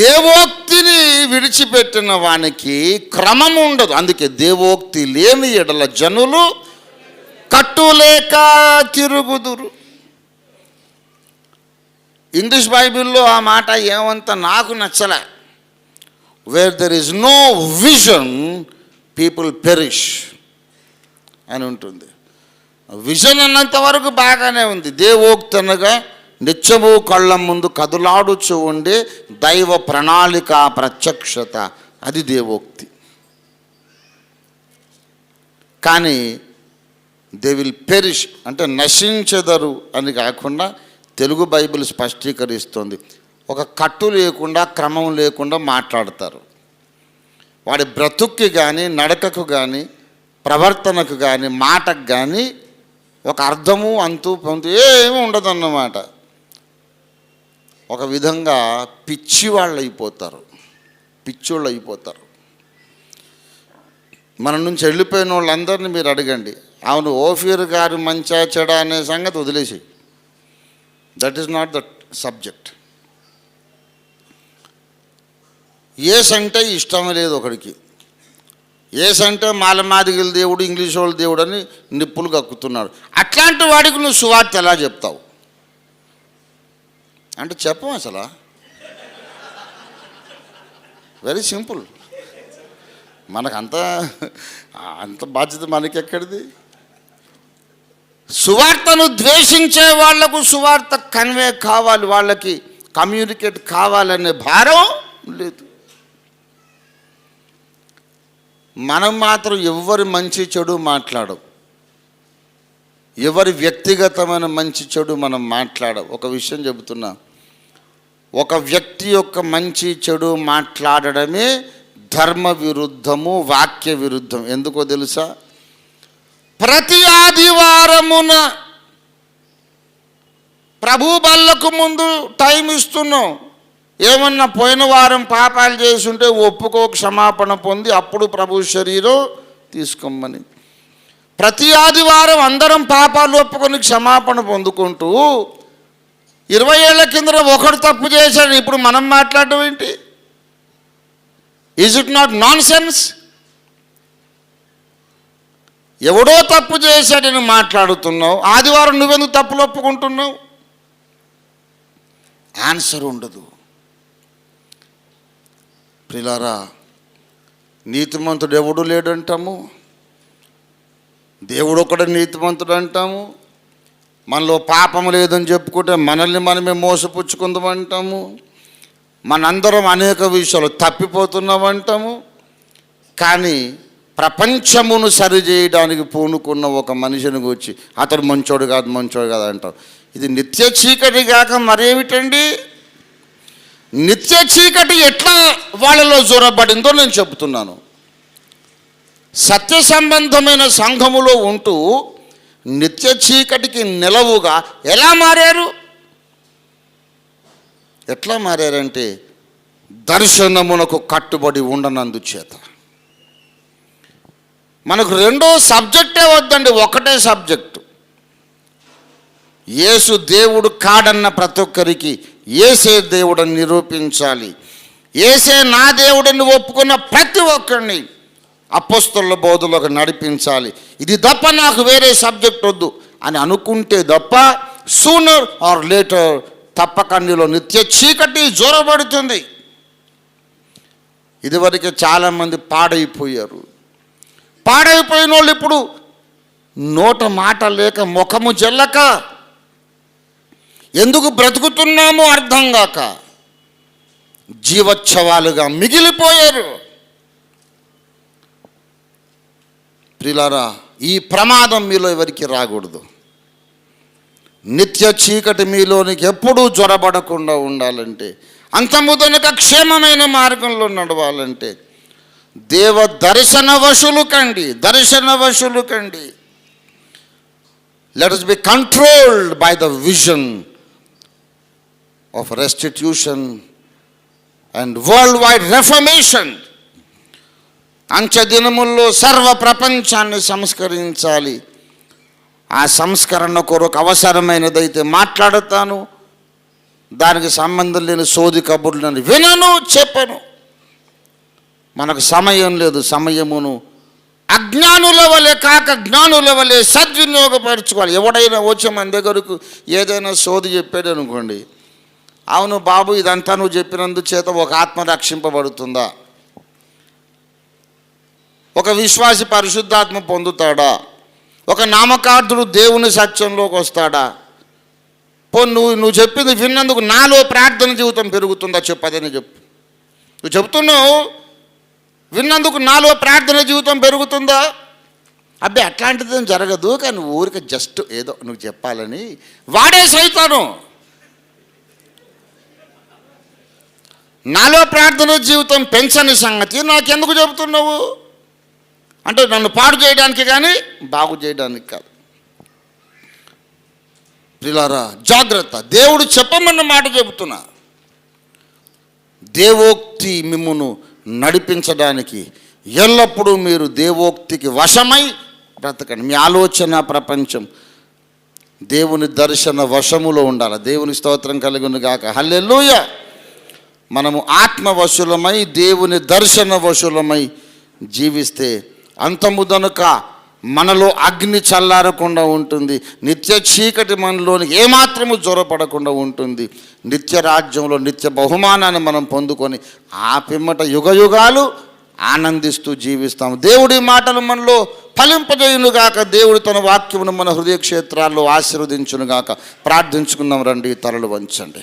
దేవోక్తిని విడిచిపెట్టిన వానికి క్రమం ఉండదు అందుకే దేవోక్తి లేని ఎడల జనులు కట్టులేక తిరుగుదురు. ఇంగ్లీష్ బైబిల్లో ఆ మాట ఏమంత నాకు నచ్చలే. Where there is no vision people perish అని ఉంటుంది. విజన్ అన్నంత వరకు బాగానే ఉంది. దేవోక్తి అనగా నిత్యము కళ్ళ ముందు కదులాడుచు ఉండే దైవ ప్రణాళిక ప్రత్యక్షత. అది దేవోక్తి. కానీ దే విల్ పెరిష్ అంటే నశించెదరు అని కాకుండా తెలుగు బైబిల్ స్పష్టీకరిస్తుంది. ఒక కట్టు లేకుండా క్రమం లేకుండా మాట్లాడతారు. వాడి బ్రతుక్కి కానీ నడకకు కానీ ప్రవర్తనకు కానీ మాటకు కానీ ఒక అర్థము అంతు పొంతు ఉండదు ఉండదన్నమాట. ఒక విధంగా పిచ్చి వాళ్ళు అయిపోతారు పిచ్చోళ్ళు అయిపోతారు మన నుంచి వెళ్ళిపోయిన వాళ్ళందరినీ మీరు అడగండి. అవును ఓఫీర్ గారు మంచా చెడ అనే సంగతి వదిలేసి. That is not the subject as అంటే ఇష్టం లేదు ఒకడికి. ఏస్ అంటే మాలమాదిగల దేవుడు ఇంగ్లీష్ వాళ్ళ దేవుడు అని నిప్పులు కక్కుతున్నాడు అట్లాంటి వాడికి నువ్వు సువార్త ఎలా చెప్తావు? అంటే చెప్పం అసలు? వెరీ సింపుల్ మనకంత అంత బాధ్యత మనకెక్కడిది? సువార్తను ద్వేషించే వాళ్ళకు సువార్త కన్వే కావాలి వాళ్ళకి కమ్యూనికేట్ కావాలనే భారం లేదు. మనం మాత్రం ఎవరి మంచి చెడు మాట్లాడవు. ఎవరి వ్యక్తిగతమైన మంచి చెడు మనం మాట్లాడవు. ఒక విషయం చెబుతున్నా. ఒక వ్యక్తి యొక్క మంచి చెడు మాట్లాడడమే ధర్మ విరుద్ధము వాక్య విరుద్ధం ఎందుకో తెలుసా? ప్రతి ఆదివారమున ప్రభు బల్లకు ముందు టైం ఇస్తున్నాం. ఏమన్నా పోయిన వారం పాపాలు చేసుంటే ఒప్పుకో క్షమాపణ పొంది అప్పుడు ప్రభు శరీరం తీసుకోమని. ప్రతి ఆదివారం అందరం పాపాలు ఒప్పుకొని క్షమాపణ పొందుకుంటూ ఇరవై ఏళ్ళ కింద ఒకడు తప్పు చేశాడు. ఇప్పుడు మనం మాట్లాడటం ఏంటి? Is it not nonsense ఎవడో తప్పు చేశాడని మాట్లాడుతున్నావు. ఆదివారం నువ్వెందుకు తప్పులు ఒప్పుకుంటున్నావు? ఆన్సర్ ఉండదు. ప్రిలారా నీతిమంతుడు ఎవడు లేడంటాము? దేవుడు ఒకడు నీతిమంతుడు అంటాము? మనలో పాపం లేదని చెప్పుకుంటే మనల్ని మనమే మోసపుచ్చుకుందామంటాము. మనందరం అనేక విషయాలు తప్పిపోతున్నామంటాము. కానీ ప్రపంచమును సరిచేయడానికి పూనుకున్న ఒక మనిషిని గురించి అతడు మంచోడు కాదు మంచోడు కాదు అంటాం ఇది నిత్య చీకటి కాక మరేమిటండి? నిత్య చీకటి ఎట్లా వాళ్ళలో జొరబడిందో నేను చెబుతున్నాను. సత్య సంబంధమైన సంఘములో ఉంటూ నిత్య చీకటికి నిలవుగా ఎలా మారారు? ఎట్లా మారారంటే దర్శనమునకు కట్టుబడి ఉండనందుచేత మనకు రెండో సబ్జెక్టే వద్దండి ఒకటే సబ్జెక్టు. యేసు దేవుడు కాడన్న ప్రతి ఒక్కరికి ఏసే దేవుడని నిరూపించాలి. ఏసే నా దేవుడని ఒప్పుకున్న ప్రతి ఒక్కరిని అపస్తుల బోధలోకి నడిపించాలి. ఇది తప్ప నాకు వేరే సబ్జెక్ట్ వద్దు అని అనుకుంటే తప్ప సూనర్ ఆర్ లేటర్ తప్పక నీలో నిత్య చీకటి జోరబడుతుంది. ఇదివరకు చాలామంది పాడైపోయారు. పాడైపోయిన వాళ్ళు ఇప్పుడు నోట మాట లేక ముఖము జల్లక ఎందుకు బ్రతుకుతున్నామో అర్థం కాక జీవోత్సవాలుగా మిగిలిపోయారు. ప్రిలారా ఈ ప్రమాదం మీలో ఎవరికి రాకూడదు. నిత్య చీకటి మీలోనికి ఎప్పుడూ జ్వరబడకుండా ఉండాలంటే అంతముదనక క్షేమమైన మార్గంలో నడవాలంటే దేవ దర్శన వశులు కండి దర్శన వశులు కండి. Let be controlled by the vision of restitution and worldwide reformation అంచె దినముల్లో సర్వ ప్రపంచాన్ని సంస్కరించాలి. ఆ సంస్కరణ కొరకు అవసరమైనదైతే మాట్లాడతాను. దానికి సంబంధం లేని సోది కబుర్లను వినను చెప్పను. మనకు సమయం లేదు సమయమును అజ్ఞానుల వలె కాక జ్ఞానుల వలె సద్వినియోగపరచుకోవాలి. ఎవడైనా వచ్చి మన దగ్గరకు ఏదైనా సోది చెప్పాడు అనుకోండి అవును బాబు ఇదంతా నువ్వు చెప్పినందు చేత ఒక ఆత్మ రక్షింపబడుతుందా? ఒక విశ్వాసి పరిశుద్ధాత్మ పొందుతాడా? ఒక నామకార్థుడు దేవుని సత్యంలోకి వస్తాడా? పో నువ్వు నువ్వు చెప్పింది విన్నందుకు నాలో ప్రార్థన జీవితం పెరుగుతుందా? చెప్పదని చెప్పు. నువ్వు చెప్తున్నావు విన్నందుకు నాలో ప్రార్థన జీవితం పెరుగుతుందా? అబ్బే అట్లాంటిది జరగదు కానీ ఊరికి జస్ట్ ఏదో నువ్వు చెప్పాలని వాడే సైతాను నాలో ప్రార్థన జీవితం పెంచని సంగతి నాకెందుకు చెబుతున్నావు అంటే నన్ను పాడు చేయడానికి కానీ బాగు చేయడానికి కాదు. ప్రిలారా జాగ్రత్త. దేవుడు చెప్పమన్న మాట చెబుతున్నా. దేవోక్తి మిమ్మును నడిపించడానికి ఎల్లప్పుడూ మీరు దేవోక్తికి వశమై బ్రతకండి. మీ ఆలోచన ప్రపంచం దేవుని దర్శన వశములో ఉండాలి. దేవుని స్తోత్రం కలుగును గాక. హల్లెలూయ! మనము ఆత్మవశులమై దేవుని దర్శన వశులమై జీవిస్తే అంతముదనుక మనలో అగ్ని చల్లారకుండా ఉంటుంది నిత్య చీకటి మనలోని ఏమాత్రము జ్వరపడకుండా ఉంటుంది. నిత్య రాజ్యంలో నిత్య బహుమానాన్ని మనం పొందుకొని ఆ పిమ్మట యుగయుగాలు ఆనందిస్తూ జీవిస్తాము. దేవుడి మాటలు మనలో ఫలింపజేయునుగాక దేవుడు తన వాక్యమును మన హృదయ క్షేత్రాల్లో ఆశీర్వదించునుగాక. ప్రార్థించుకుందాం రండి తలలు వంచండి.